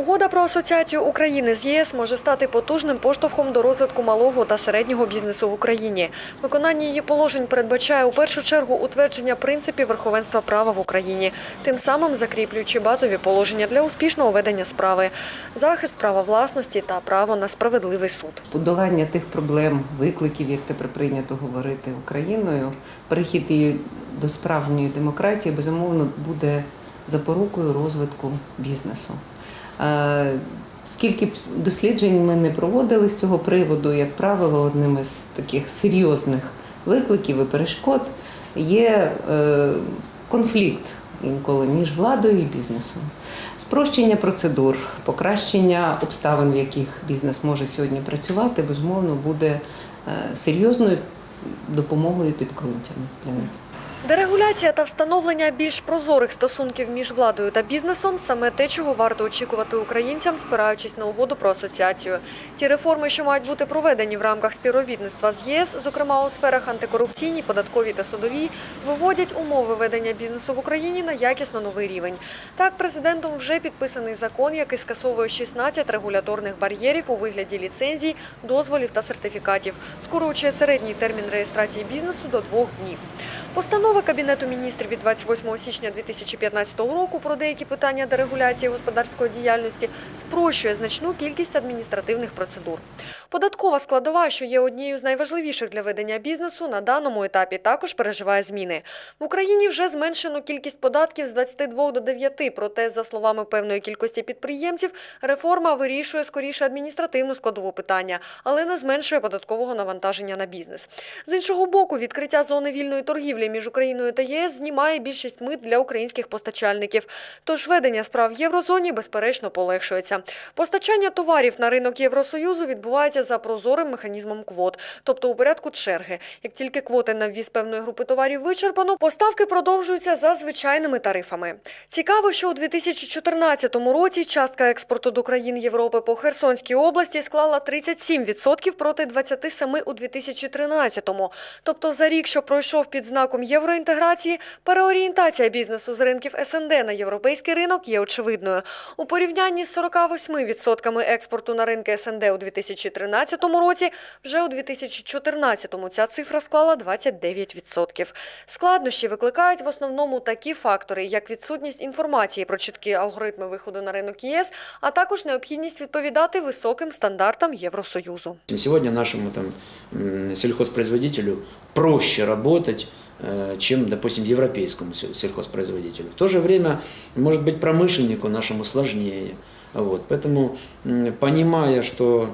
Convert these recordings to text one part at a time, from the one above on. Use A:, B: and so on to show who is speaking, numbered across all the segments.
A: Угода про асоціацію України з ЄС може стати потужним поштовхом до розвитку малого та середнього бізнесу в Україні. Виконання її положень передбачає у першу чергу утвердження принципів верховенства права в Україні, тим самим закріплюючи базові положення для успішного ведення справи, захист права власності та право на справедливий суд.
B: подолання тих проблем, викликів, як тепер прийнято говорити Україною, перехід її до справжньої демократії, безумовно, буде запорукою розвитку бізнесу. Е, Скільки б досліджень ми не проводили з цього приводу, як правило, одним із таких серйозних викликів і перешкод є е, конфлікт інколи між владою і бізнесом. Спрощення процедур, покращення обставин, в яких бізнес може сьогодні працювати, безумовно, буде е, серйозною допомогою підґрунтям для них.
A: Дерегуляція та встановлення більш прозорих стосунків між владою та бізнесом саме те, чого варто очікувати українцям, спираючись на угоду про асоціацію. Ті реформи, що мають бути проведені в рамках співробітництва з ЄС, зокрема у сферах антикорупційній, податковій та судовій, виводять умови ведення бізнесу в Україні на якісно новий рівень. Так, президентом вже підписаний закон, який скасовує 16 регуляторних бар'єрів у вигляді ліцензій, дозволів та сертифікатів, скорочує середній термін реєстрації бізнесу до двох днів. Постанова Кабінету міністрів від 28 січня 2015 року про деякі питання дерегуляції господарської діяльності спрощує значну кількість адміністративних процедур. Податкова складова, що є однією з найважливіших для ведення бізнесу, на даному етапі також переживає зміни. В Україні вже зменшено кількість податків з 22 до 9, проте, за словами певної кількості підприємців, реформа вирішує скоріше адміністративну складову питання, але не зменшує податкового навантаження на бізнес. З іншого боку, відкриття зони вільної торгівлі між Україною та ЄС знімає більшість мит для українських постачальників. Тож ведення справ в єврозоні безперечно полегшується. Постачання товарів на ринок Євросоюзу відбувається за прозорим механізмом квот, тобто у порядку черги. Як тільки квоти на ввіз певної групи товарів вичерпано, поставки продовжуються за звичайними тарифами. Цікаво, що у 2014 році частка експорту до країн Європи по Херсонській області склала 37% проти 27% у 2013-му. Тобто за рік, що пройшов під знаком євроінтеграції, переорієнтація бізнесу з ринків СНД на європейський ринок є очевидною. У порівнянні з 48% експорту на ринки СНД у 2013 році, вже у 2014-му ця цифра склала 29%. Складнощі викликають в основному такі фактори, як відсутність інформації про чіткі алгоритми виходу на ринок ЄС, а також необхідність відповідати високим стандартам Євросоюзу.
C: Сегодня нашему там, м, проще работать, чем, допустим, европейскому сел- сельхозпроизводителю. В то же время, может быть, промышленнику нашему сложнее. Вот. Поэтому, понимая, что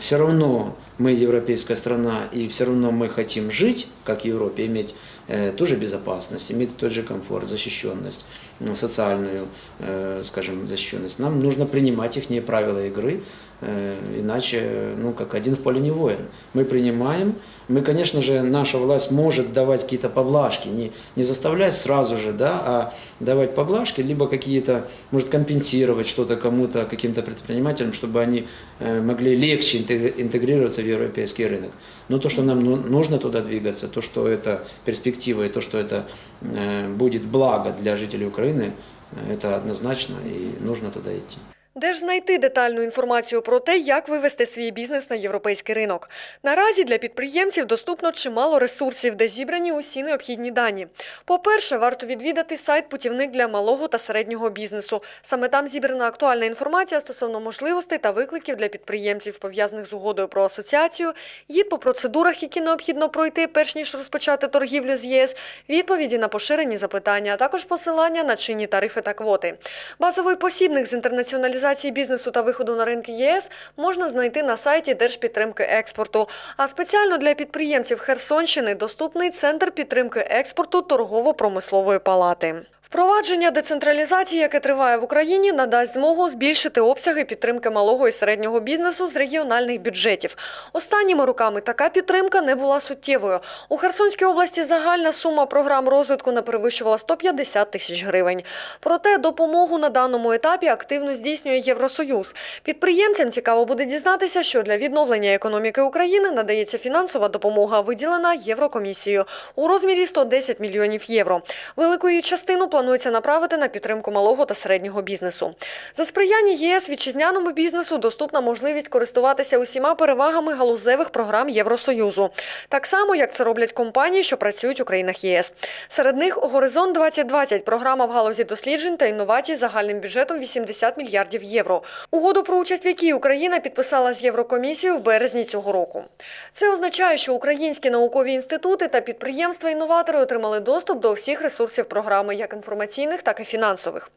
C: все равно мы европейская страна, и все равно мы хотим жить, как в Европе, иметь э, ту же безопасность, иметь тот же комфорт, защищенность, социальную, э, скажем, защищенность, нам нужно принимать их правила игры, э, иначе, ну, как один в поле не воин. Мы принимаем, мы, конечно же, наша власть может давать какие-то поблажки, не, не заставлять сразу же, да, а давать поблажки, либо какие-то, может, компенсировать что-то кому-то, каким-то предпринимателям, чтобы они э, могли легче интег- интегрироваться в европейский рынок. Но то, что нам ну- нужно туда двигаться, то, что это перспектива и то, что это э, будет благо для жителей Украины, э, это однозначно и нужно туда идти.
A: Де ж знайти детальну інформацію про те, як вивести свій бізнес на європейський ринок? Наразі для підприємців доступно чимало ресурсів, де зібрані усі необхідні дані. По-перше, варто відвідати сайт Путівник для малого та середнього бізнесу. Саме там зібрана актуальна інформація стосовно можливостей та викликів для підприємців, пов'язаних з угодою про асоціацію, гід по процедурах, які необхідно пройти, перш ніж розпочати торгівлю з ЄС, відповіді на поширені запитання, а також посилання на чинні тарифи та квоти. Базовий посібник з інтернаціоналізації бізнесу та виходу на ринки ЄС можна знайти на сайті Держпідтримки експорту. А спеціально для підприємців Херсонщини доступний центр підтримки експорту торгово-промислової палати. Впровадження децентралізації, яке триває в Україні, надасть змогу збільшити обсяги підтримки малого і середнього бізнесу з регіональних бюджетів. Останніми роками така підтримка не була суттєвою. У Херсонській області загальна сума програм розвитку не перевищувала 150 тисяч гривень. Проте допомогу на даному етапі активно здійснює Євросоюз. Підприємцям цікаво буде дізнатися, що для відновлення економіки України надається фінансова допомога, виділена Єврокомісією у розмірі 110 мільйонів євро. Велику її частину планується направити на підтримку малого та середнього бізнесу. За сприяння ЄС вітчизняному бізнесу доступна можливість користуватися усіма перевагами галузевих програм Євросоюзу, так само як це роблять компанії, що працюють у країнах ЄС. Серед них Горизонт 2020 програма в галузі досліджень та інновацій загальним бюджетом 80 мільярдів євро. Угоду про участь в якій Україна підписала з Єврокомісією в березні цього року. Це означає, що українські наукові інститути та підприємства-інноватори отримали доступ до всіх ресурсів програми, як інформаційних, так і фінансових.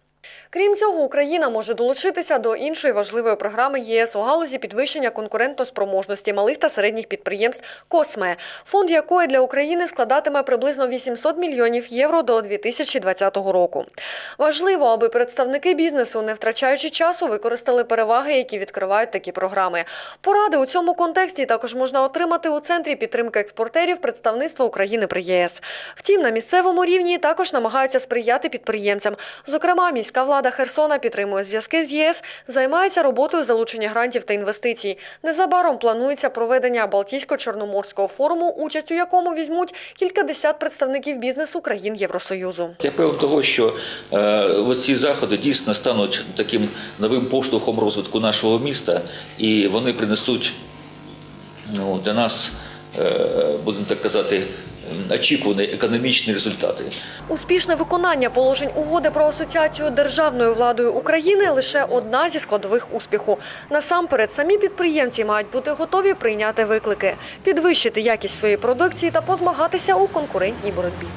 A: Крім цього, Україна може долучитися до іншої важливої програми ЄС у галузі підвищення конкурентоспроможності малих та середніх підприємств «Косме», фонд якої для України складатиме приблизно 800 мільйонів євро до 2020 року. Важливо, аби представники бізнесу, не втрачаючи часу, використали переваги, які відкривають такі програми. Поради у цьому контексті також можна отримати у центрі підтримки експортерів представництва України при ЄС. Втім, на місцевому рівні також намагаються сприяти підприємцям. Зокрема, міська влада Херсона підтримує зв'язки з ЄС, займається роботою залучення грантів та інвестицій. Незабаром планується проведення Балтійсько-Чорноморського форуму, участь у якому візьмуть кількадесят представників бізнесу країн Євросоюзу.
D: Я певен того, що е, ці заходи дійсно стануть таким новим поштовхом розвитку нашого міста, і вони принесуть ну, для нас, е, будемо так казати, очікувані економічні результати.
A: Успішне виконання положень угоди про асоціацію державною владою України лише одна зі складових успіху. Насамперед, самі підприємці мають бути готові прийняти виклики, підвищити якість своєї продукції та позмагатися у конкурентній боротьбі.